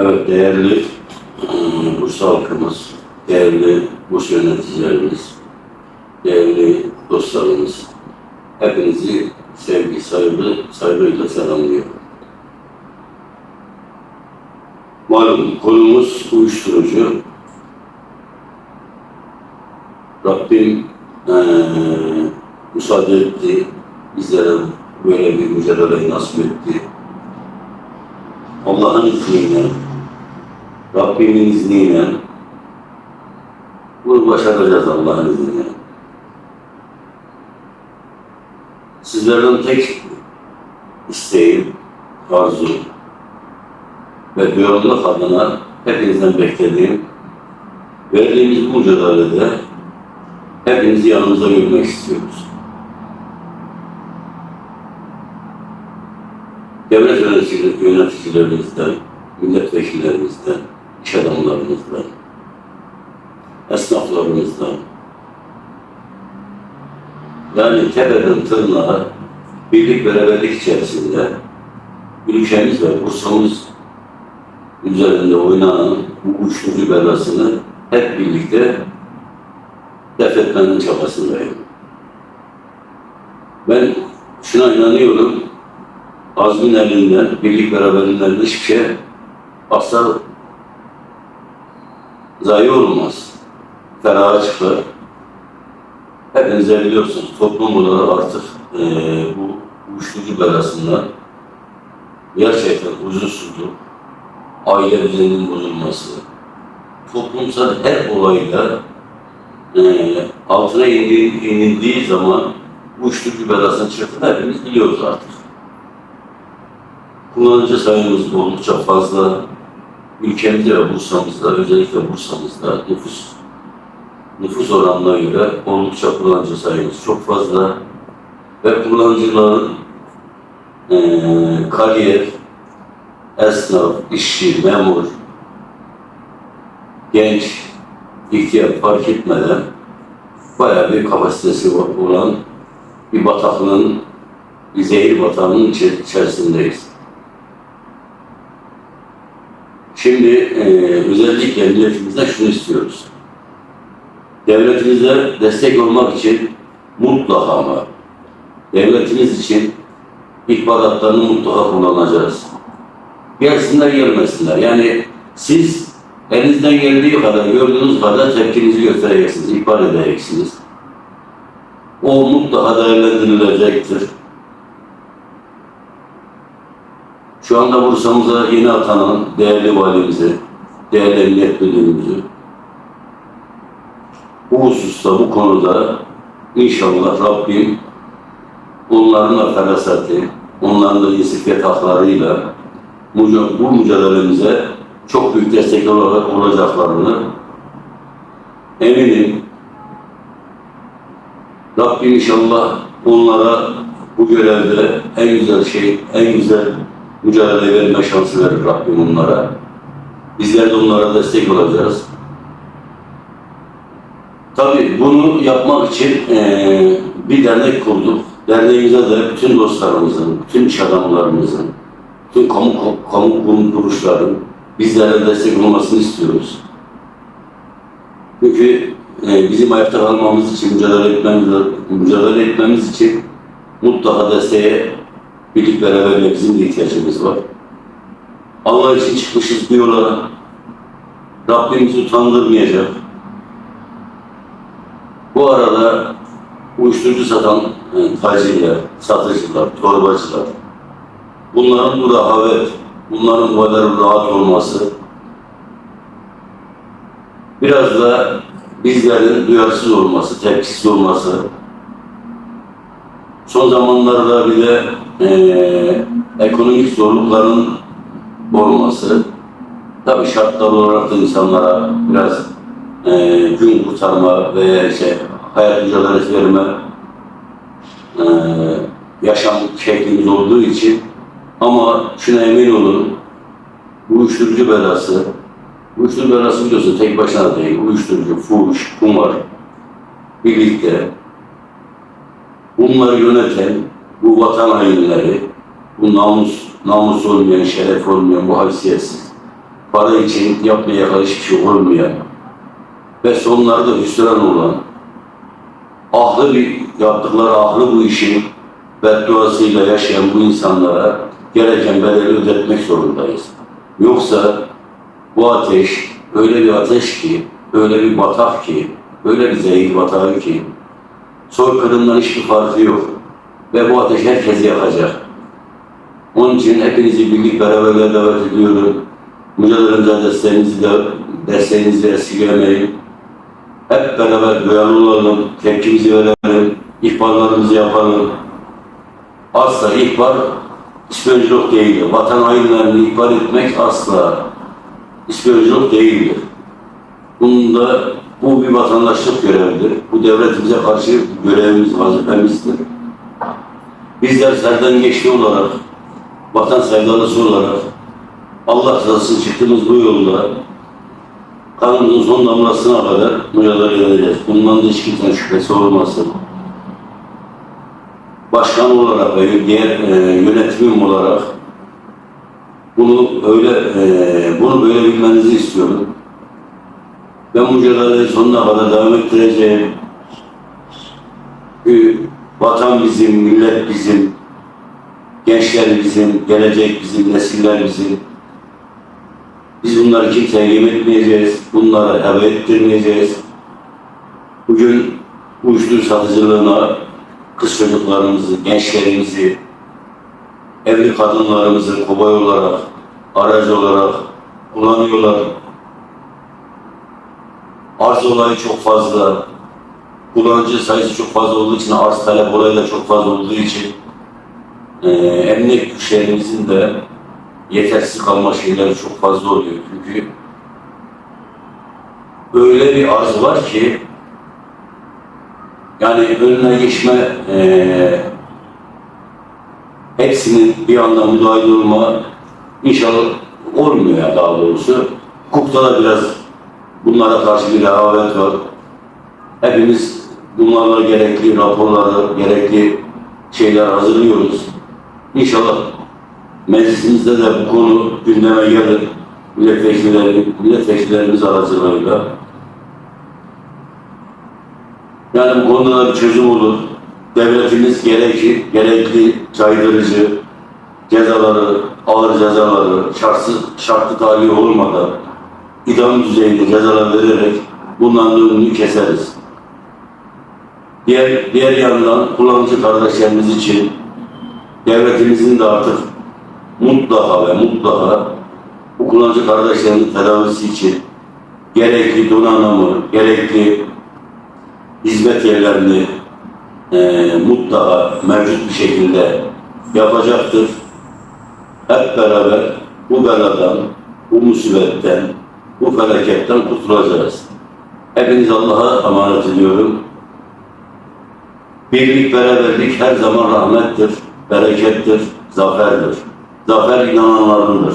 Evet değerli ıı, Bursa halkımız, değerli Bursa yöneticilerimiz, değerli dostlarımız, hepinizi sevgi, saygı, saygıyla selamlıyorum. Malum konumuz uyuşturucu. Rabbim eee müsaade etti, bizlere böyle bir mücadeleyi nasip etti. Allah'ın izniyle, Rabbimin izniyle bunu başaracağız Allah'ın izniyle. Sizlerden tek isteğim, arzu ve duyarlılık adına hepinizden beklediğim verdiğimiz bu mücadelede hepinizi yanımızda görmek istiyoruz. devlet yöneticiler- yöneticilerimizden, milletvekillerimizden, iş adamlarımızdan, esnaflarımızdan, yani tepeden tırnağa birlik beraberlik içerisinde ülkemiz ve Bursa'mız üzerinde oynanan bu uyuşturucu belasını hep birlikte def etmenin çabasındayım. Ben şuna inanıyorum, azmin elinden, birlik beraberliğinden hiçbir şey asla zayi olmaz. Feraha çıkar. Hepiniz de biliyorsunuz toplum olarak artık eee bu uyuşturucu belasından gerçekten huzursuzluk, aile düzeninin bozulması, toplumsal her olayla eee altına inildiği zaman uyuşturucu belasının çıktığını hepimiz biliyoruz artık. Kullanıcı sayımız oldukça fazla. Ülkemizde ve Bursa'mızda, özellikle Bursa'mızda nüfus nüfus oranına göre oldukça kullanıcı sayımız çok fazla. Ve kullanıcıların eee kariyer, esnaf, işçi, memur, genç, ihtiyar fark etmeden bayağı bir kapasitesi olan bir bataklığın, bir zehir batağının içerisindeyiz. Şimdi e, özellikle milletimizden şunu istiyoruz. Devletimize destek olmak için mutlaka ama devletimiz için ihbaratlarını mutlaka kullanacağız. Gelsinler gelmesinler. Yani siz elinizden geldiği kadar, gördüğünüz kadar tepkinizi göstereceksiniz, ihbar edeceksiniz. O mutlaka değerlendirilecektir. Şu anda Bursa'mıza yeni atanan değerli valimizi, değerli emniyet müdürümüzü bu hususta, bu konuda inşallah Rabbim onların da feraseti, onların da inisiyatif haklarıyla bu, bu mücadelemize çok büyük destek olarak olacaklarını eminim. Rabbim inşallah onlara bu görevde en güzel şey, en güzel mücadele verme şansı verir Rabbim onlara. Bizler de onlara destek olacağız. Tabii bunu yapmak için eee, bir dernek kurduk. Derneğimize de bütün dostlarımızın, bütün iş adamlarımızın, bütün kamu, kamu kurum kuruluşların bizlere destek olmasını istiyoruz. Çünkü eee, bizim ayakta kalmamız için, mücadele etmemiz, mücadele etmemiz için mutlaka desteğe birlik beraberliğe bizim de ihtiyacımız var. Allah için çıkmışız bir yola. Rabbimizi utandırmayacak. Bu arada uyuşturucu satan e, tacirler, satıcılar, torbacılar, bunların bu rahavet, bunların bu kadar rahat olması, biraz da bizlerin duyarsız olması, tepkisiz olması, son zamanlarda bir de eee, ekonomik zorlukların olması, tabii şartlar olarak da insanlara biraz eee gün kurtarma ve şey, hayat mücadelesi verme eee, yaşam şeklimiz olduğu için. Ama şuna emin olun, bu uyuşturucu belası, uyuşturucu belası biliyorsun tek başına değil, uyuşturucu, fuhuş, kumar birlikte bunları yöneten bu vatan hainleri, bu namus, namus olmayan, şeref olmayan, bu haysiyetsiz para için yapmaya kalış bir şey olmayan ve sonlarda hüsran olan, ahlı bir, yaptıkları ahlı bu işin bedduasıyla yaşayan bu insanlara gereken bedeli ödetmek zorundayız. Yoksa bu ateş öyle bir ateş ki, öyle bir batak ki, öyle bir zehir batağı ki, soykırımdan hiçbir farkı yok. Ve bu ateş herkesi yakacak. Onun için hepinizi birlik beraberliğe davet ediyorum. Mücadelemize desteğinizi de desteğinizi esirgemeyin. Hep beraber duyarlı olalım, tepkimizi verelim, ihbarlarımızı yapalım. Asla ihbar ispiyonculuk değildir. Vatan hainlerini ihbar etmek asla ispiyonculuk değildir. Bunun da bu bir vatandaşlık görevidir. Bu devletimize karşı görevimiz, vazifemizdir. Bizler serden geçti olarak, vatan sevdalısı olarak Allah rızası çıktığımız bu yolda kanımızın son damlasına kadar mücadele edeceğiz. Bundan da hiç kimsenin şüphesi olmasın. Başkan olarak ve diğer e, yönetimim olarak bunu öyle e, bunu böyle bilmenizi istiyorum. Ben mücadeleyi sonuna kadar devam ettireceğim. Vatan bizim, millet bizim, gençler bizim, gelecek bizim, nesiller bizim. Biz bunları kimseye yem etmeyeceğiz, bunları heba ettirmeyeceğiz. Bugün uyuşturucu satıcılığına kız çocuklarımızı, gençlerimizi, evli kadınlarımızı kobay olarak, aracı olarak kullanıyorlar. Arz olayı çok fazla, kullanıcı sayısı çok fazla olduğu için, arz talep olayı da çok fazla olduğu için e, emniyet güçlerimizin de yetersiz kalma şeyleri çok fazla oluyor. Çünkü öyle bir arz var ki yani önüne geçme e, hepsinin bir anda müdahil olma inşallah olmuyor ya daha doğrusu. Hukukta da biraz bunlara karşı bir rehavet var. Hepimiz bunlarla gerekli raporları, gerekli şeyler hazırlıyoruz. İnşallah meclisimizde de bu konu gündeme gelir. Milletvekilleri, milletvekillerimiz aracılığıyla. Yani bu konuda da bir çözüm olur. Devletimiz gerekli, gerekli caydırıcı cezaları, ağır cezaları, şartsız, şartlı tahliye olmadan idam düzeyinde cezalar vererek bundan önünü keseriz. Diğer, diğer yandan kullanıcı kardeşlerimiz için devletimizin de artık mutlaka ve mutlaka bu kullanıcı kardeşlerimizin tedavisi için gerekli donanımı, gerekli hizmet yerlerini e, mutlaka mevcut bir şekilde yapacaktır. Hep beraber bu beladan, bu musibetten, bu felaketten kurtulacağız. Hepiniz Allah'a emanet ediyorum. Birlik, beraberlik her zaman rahmettir, berekettir, zaferdir. Zafer inananlarındır.